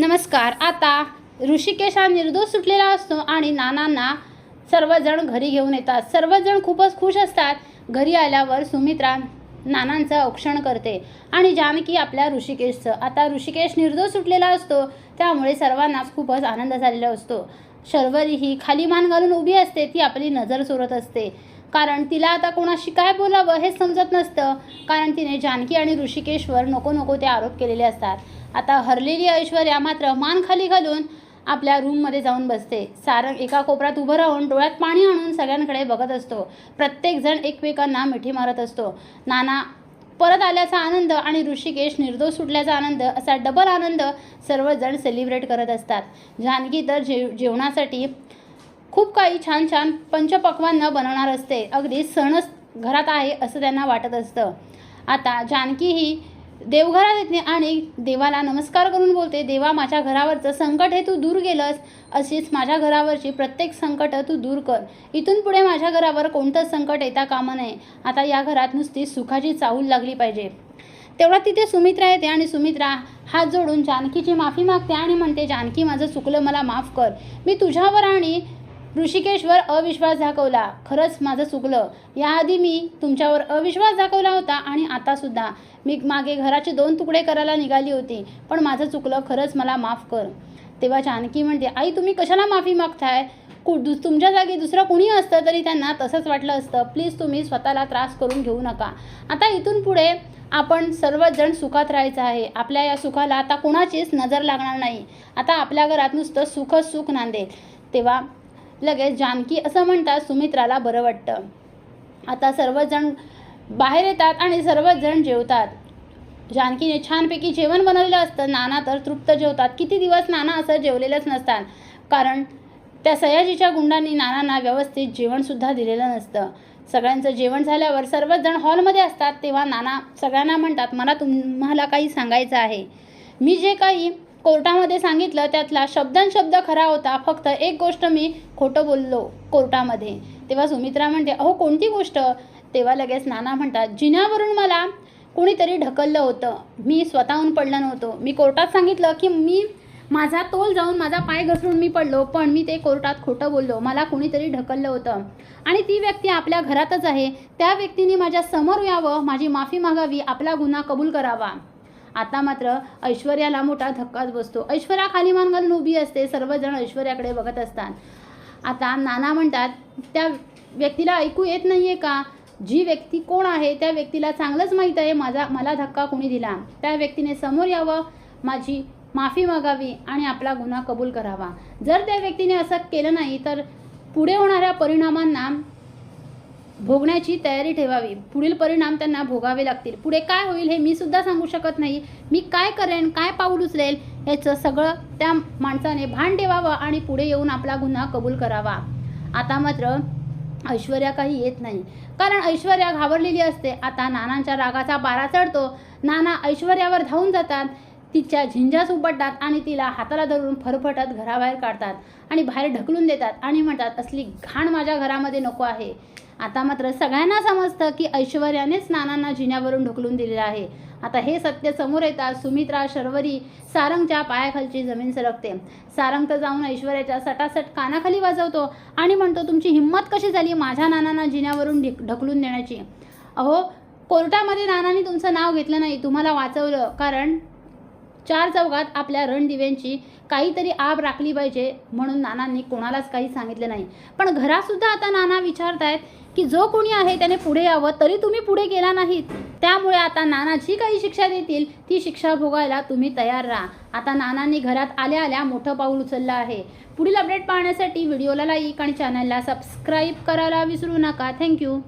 नमस्कार. आता ऋषिकेश हा निर्दोष सुटलेला असतो आणि नानांना सर्वजण घरी घेऊन येतात. सर्वजण खूपच खुश असतात. घरी आल्यावर सुमित्रा नानांचं औक्षण करते आणि जानकी आपल्या ऋषिकेशचं. आता ऋषिकेश निर्दोष सुटलेला असतो त्यामुळे सर्वांनाच खूपच आनंद झालेला असतो. शर्वरी ही खाली मान घालून उभी असते ती आपली नजर चोरत असते. कारण तिला आता कोणाशी काय बोलावं हे समजत नसतं. कारण तिने जानकी आणि ऋषिकेशवर नको नको ते आरोप केलेले असतात. आता हरलेली ऐश्वर्या मात्र मान खाली घालून आपल्या रूममध्ये जाऊन बसते. सारंग एका कोपऱ्यात उभं राहून डोळ्यात पाणी आणून सगळ्यांकडे बघत असतो. प्रत्येकजण एकमेकांना मिठी मारत असतो. नाना परत आल्याचा आनंद आणि ऋषिकेश निर्दोष सुटल्याचा आनंद असा डबल आनंद सर्वजण सेलिब्रेट करत असतात. जानकी तर जेव जेवणासाठी खूप काही छान छान पंचपक्वान्न बनवणार असते. अगदी सणच घरात आहे असं त्यांना वाटत असतं. आता जानकी ही देवघरात येते आणि देवाला नमस्कार करून बोलते देवा माझ्या घरावरचं संकट हे तू दूर गेलंस अशीच माझ्या घरावरची प्रत्येक संकट तू दूर कर. इथून पुढे माझ्या घरावर कोणतंच संकट येता कामा नये. आता या घरात नुसती सुखाची चाहूल लागली पाहिजे. तेवढा तिथे सुमित्रा येते आणि सुमित्रा हात जोडून जानकीची माफी मागते आणि म्हणते जानकी माझं चुकलं मला माफ कर. मी तुझ्यावर आणि ऋषिकेशवर अविश्वास दाखवला खरंच माझं चुकलं. याआधी मी तुमच्यावर अविश्वास दाखवला होता आणि आतासुद्धा मी मागे घराचे दोन तुकडे करायला निघाली होती पण माझं चुकलं. खरंच मला माफ कर. तेव्हा जानकी म्हणते आई तुम्ही कशाला माफी मागताय? कु दु तुमच्या जागी दुसरं कुणी असतं तरी त्यांना तसंच वाटलं असतं. प्लीज तुम्ही स्वतःला त्रास करून घेऊ नका. आता इथून पुढे आपण सर्वजण सुखात राहायचं आहे. आपल्या या सुखाला आता कुणाचीच नजर लागणार नाही. आता आपल्या घरात नुसतं सुखच सुख नांदेल. तेव्हा लगेच जानकी असं म्हणतात सुमित्राला बरं वाटतं. आता सर्वजण बाहेर येतात आणि सर्वच जण जेवतात. जानकीने छानपैकी जेवण बनवलेलं असतं. नाना तर तृप्त जेवतात. किती दिवस नाना असं जेवलेलंच नसतात. कारण त्या सयाजीच्या गुंडांनी नानांना व्यवस्थित जेवणसुद्धा दिलेलं नसतं. सगळ्यांचं जेवण झाल्यावर सर्वजण हॉलमध्ये असतात तेव्हा नाना सगळ्यांना म्हणतात मला तुम्हाला काही सांगायचं आहे. मी जे काही कोर्टामध्ये सांगितलं त्यातला शब्दांशब्द खरा होता. फक्त एक गोष्ट मी खोटं बोललो कोर्टामध्ये. तेव्हा सुमित्रा म्हणते अहो कोणती गोष्ट? तेव्हा लगेच नाना म्हणतात जिन्यावरून मला कोणीतरी ढकललं होतं. मी स्वतःहून पडलं नव्हतो. मी कोर्टात सांगितलं की मी माझा तोल जाऊन माझा पाय घसरून मी पडलो पण मी ते कोर्टात खोटं बोललो. मला कोणीतरी ढकललं होतं. आणि ती व्यक्ती आपल्या घरातच आहे. त्या व्यक्तीने माझ्यासमोर यावं माझी माफी मागावी आपला गुन्हा कबूल करावा. आता मात्र ऐश्वर्याला मोठा धक्काच बसतो. ऐश्वर्या खाली मान घालून उभी असते. सर्वजण ऐश्वर्याकडे बघत असतात. आता नाना म्हणतात त्या व्यक्तीला ऐकू येत नाही आहे का? जी व्यक्ती कोण आहे त्या व्यक्तीला चांगलंच माहीत आहे. माझा मला धक्का कोणी दिला त्या व्यक्तीने समोर यावं. माझी माफी मागावी आणि आपला गुन्हा कबूल करावा. जर त्या व्यक्तीने असं केलं नाही तर पुढे होणाऱ्या परिणामांना भोगण्याची तयारी ठेवावी. पुढील परिणाम त्यांना भोगावे लागतील. पुढे काय होईल हे मी सुद्धा सांगू शकत नाही. मी काय करेन काय पाऊल उचलेल याचं सगळं त्या माणसाने भान ठेवावं आणि पुढे येऊन आपला गुन्हा कबूल करावा. आता मात्र ऐश्वर्या काही येत नाही. कारण ऐश्वर्या घाबरलेली असते. आता नानांच्या रागाचा बारा चढतो. नाना ऐश्वर्यावर धावून जातात. तिच्या झिंजास उपटतात आणि तिला हाताला धरून फरफटत घराबाहेर काढतात आणि बाहेर ढकलून देतात आणि म्हणतात असली घाण माझ्या घरामध्ये नको आहे. आता मात्र सगळ्यांना समजतं की ऐश्वर्यानेच नानांना जिन्यावरून ढकलून दिलेलं आहे. आता हे सत्य समोर येतात सुमित्रा शर्वरी सारंगच्या पायाखालची जमीन सरकते. सारंग तर जाऊन ऐश्वर्याच्या सटासट कानाखाली वाजवतो आणि म्हणतो तुमची हिंमत कशी झाली माझ्या नानांना जिन्यावरून ढिक ढकलून देण्याची? अहो कोर्टामध्ये नानांनी तुमचं नाव घेतलं नाही तुम्हाला वाचवलं. कारण चार चौघात आपल्या रणदिव्यांची काहीतरी आब राखली पाहिजे म्हणून नानांनी कोणालाच काही सांगितलं नाही. पण घरातसुद्धा आता नाना विचारतायत की जो कोणी आहे त्याने पुढे यावं तरी तुम्ही पुढे गेला नाहीत. त्यामुळे आता नाना जी काही शिक्षा देतील ती शिक्षा भोगायला तुम्ही तयार राहा. आता नानांनी घरात आल्या आल्या मोठं पाऊल उचललं आहे. पुढील अपडेट पाहण्यासाठी व्हिडिओला लाईक आणि चॅनलला सबस्क्राईब करायला विसरू नका. थँक्यू